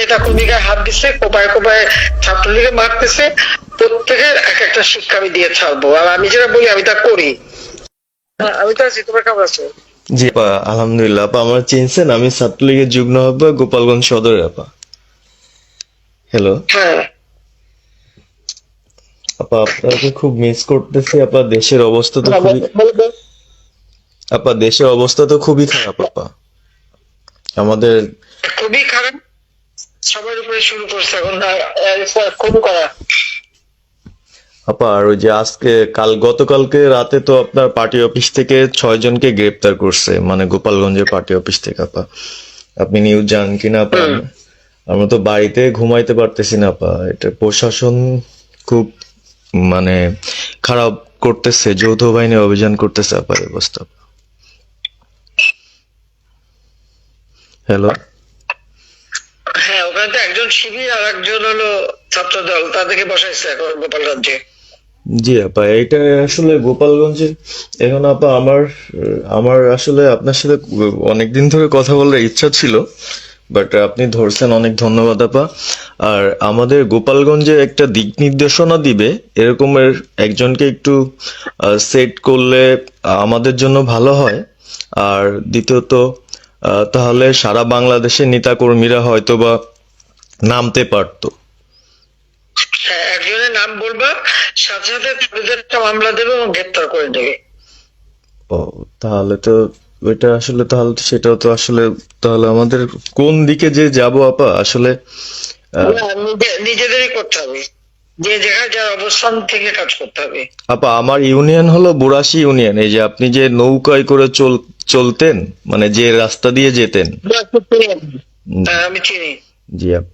নেতা কর্মীকে হাত দিচ্ছে কোপায় কোপায় ছাত্রলীগে মারতেছে প্রত্যেকের এক একটা শিক্ষা আমি দিয়ে ছাড়বো। আর আমি যেটা বলি আমি তা করি। হ্যাঁ, আমি তো আছি। তোমার কেমন আছো? জি আপা আলহামদুলিল্লাহ। আপা আমার চিনছেন আমি ছাত্রলীগের যুগ্ম আহ্বায়ক গোপালগঞ্জ সদরের আপা। হ্যালো হ্যাঁ। আপা আপনাকে খুব মিস করতেছি আপা। দেশের অবস্থা তো হ্যাঁ, খুবই। আপা দেশের অবস্থা তো খুবই খারাপ আপা। আমাদের খুবই খারাপ। সবার উপরে শুরু করছে এখন আহ, করা। আপা আর ওই যে আজকে কাল গতকালকে রাতে তো আপনার পার্টি অফিস থেকে ছয় জনকে গ্রেপ্তার করছে মানে গোপালগঞ্জের পার্টি অফিস থেকে আপা। আপনি নিউজ জানেন কিনা আপা? আমরা তো বাড়িতে ঘুমাইতে পারতেছি না আপা। এটা প্রশাসন খুব মানে খারাপ করতেছে যৌথ বাহিনী অভিযান করতেছে আপা এই অবস্থা হ্যালো হ্যাঁ তো একজন শিবির আর একজন হলো ছাত্র দল তাদেরকে বসাইছে এখন গোপালগঞ্জে। জি আপা এটা আসলে গোপালগঞ্জে, এখন আপা আমার আমার আসলে আপনার সাথে অনেকদিন ধরে কথা বলার ইচ্ছা ছিল, বাট আপনি ধরছেন, অনেক ধন্যবাদ আপা। আর আমাদের গোপালগঞ্জে একটা দিক নির্দেশনা দিবে, এরকমের একজনকে একটু সেট করলে আমাদের জন্য ভালো হয়। আর দ্বিতীয়ত তাহলে সারা বাংলাদেশের নেতাকর্মীরা হয়তো বা নামতে পারতো। হ্যাঁ একজনের নাম বলবা সাথে সাথে তাদের মামলা দেবে এবং গ্রেপ্তার করে দেবে। ও তাহলে তো ওইটা আসলে তাহলে সেটাও তো আসলে তাহলে আমাদের কোন দিকে যে যাব আপা? আসলে নিজেদেরই করতে হবে। যে জায়গায় যার অবস্থান থেকে কাজ করতে হবে। আপা আমার ইউনিয়ন হলো বুড়াশি ইউনিয়ন। এই যে আপনি যে নৌকায় করে চল চলতেন মানে যে রাস্তা দিয়ে যেতেন। হ্যাঁ, আমি চিনি। জি আপা।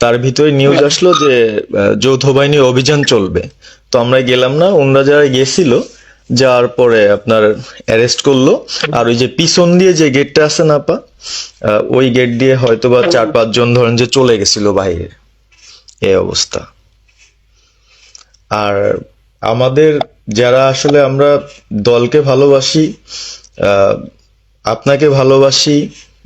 তার ভিতরে নিউজ আসলো যে যৌথ বাহিনী অভিযান চলবে। তো আমরা গেলাম না ওনারা যারা গেছিল যাওয়ার পরে আপনার অ্যারেস্ট করল। আর ওই যে পিছন দিয়ে যে গেটটা আছে না আপা ওই গেট দিয়ে হয়তো বা চার পাঁচজন ধরেন যে চলে গেছিল বাইরে এই অবস্থা। আর আমাদের যারা আসলে আমরা দলকে ভালোবাসি আহ, আপনাকে ভালোবাসি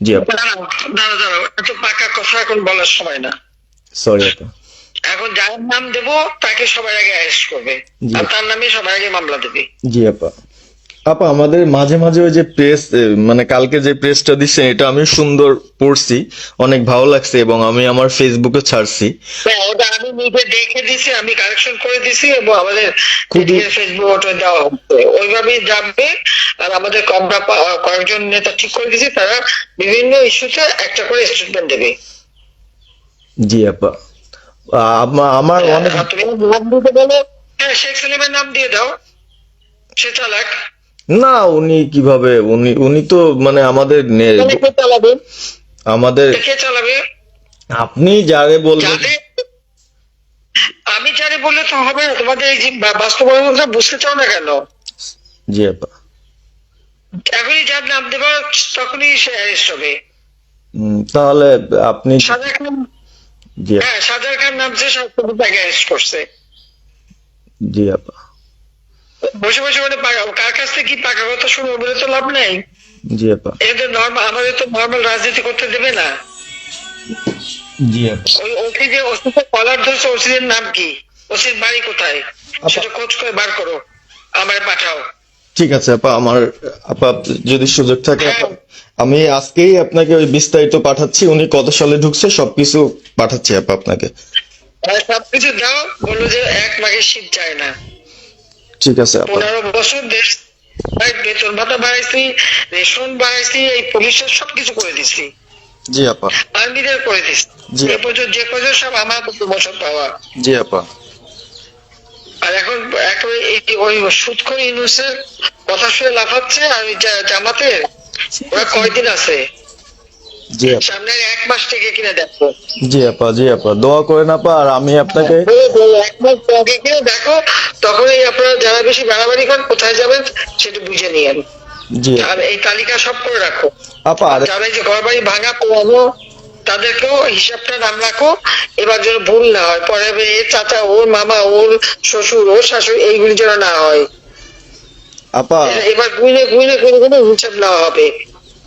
জি আপা। দাঁড়াও এত পাকা কথা এখন বলার সময় না। সরি আপা। এখন যার নাম দেব তাকে সবার আগে অ্যারেস্ট করবে। আর তার নামে সবার আগে মামলা দেবে। জি আপা। আপা আমাদের মাঝে মাঝে ওই যে প্রেস মানে কালকে যে প্রেসটা দিচ্ছেন এটা আমি সুন্দর পড়ছি অনেক ভালো লাগছে এবং আমি আমার ফেসবুকে ছাড়ছি। হ্যাঁ, ওটা আমি নিজে দেখে দিছি আমি কারেকশন করে দিছি এবং আমাদের ফেসবুক ওটা দেওয়া হচ্ছে। ওইভাবেই যাবে আর আমাদের আমরা কয়েকজন নেতা ঠিক করে দিছি তারা বিভিন্ন ইস্যুতে একটা করে স্টেটমেন্ট দেবে। জি আপা। আমা- আমার অনেক তুমি নাম দিতে বলো। হ্যাঁ নাম দিয়ে দাও। সে চালাক। না উনি কীভাবে? উনি উনি তো মানে আমাদের আমাদের আপনি যারে বলবেন আমি জানি বললে তো হবে তোমাদের এই বাস্তবতা বুঝতে চাও না কেন? জি আপা। এখনই যার নাম দেবা তখনই সে অ্যারেস্ট হবে। তাহলে আপনি সাজার খান হ্যাঁ সাজার খান নামছে সব অ্যারেস্ট করছে। জি আপা। বসে বসে মানে কার কাছ থেকে কি পাকা কথা শুনব বলে তো লাভ নেই? জি আপা। এদের নর্মাল আমাদের তো নর্মাল রাজনীতি করতে দেবে না। জি আপা। ওই ওসি যে ওসিতে কলার ধরছে ওসিদের নাম কি? ওসির বাড়ি কোথায়? সেটা খোঁজ করে বার করো। আমার পাঠাও। ঠিক আছে আপা আমার আপা যদি সুযোগ থাকে আমি আজকেই আপনাকে ওই বিস্তারিত পাঠাচ্ছি উনি কত সালে ঢুকছে সবকিছু পাঠাচ্ছি আপা আপনাকে। সবকিছু দাও বলল যে এক মাঘের শীত যায় না। ঠিক আছে পনেরো বছর দেশ বেতন ভাতা বাড়াইছি রেশন বাড়াইছি এই পুলিশের সবকিছু করে দিছি। জি আপা। আর্মিদের করে দিছি। জি। পর্যন্ত যে পর্যন্ত সব আমার প্রমোশন পাওয়া। জি আপা। আর এখন একেবারে ওই সুৎখর ইউনুসের কথা শুনে লাফাচ্ছে আর ওই জা- জামাতের? ওরা কয়দিন আছে? জি আপা। সামনে এক মাস থেকে কিনে দেখো। জি আপা জি আপা। দোয়া করেন আপা আর আমি আপনাকে ওই ওই এক মাস আগে কিনে দেখো তখনই আপনারা যারা বেশি বাড়াবাড়ি করেন কোথায় যাবেন সেটা বুঝে নিয়েন। জি। আর এই তালিকা সব করে রাখো। আপা আর যারা যে ঘর বাড়ি ভাঙা পোড়ানো তাদেরকেও হিসাবটা নাম রাখো। এবার যেন ভুল না হয় পরে এর চাচা ওর মামা ওর শ্বশুর ওর শাশুড়ি এইগুলি যেন না হয়। আপা এবার গুইনে গুইনে গুইনে গুইনে হিসাব নেওয়া হবে।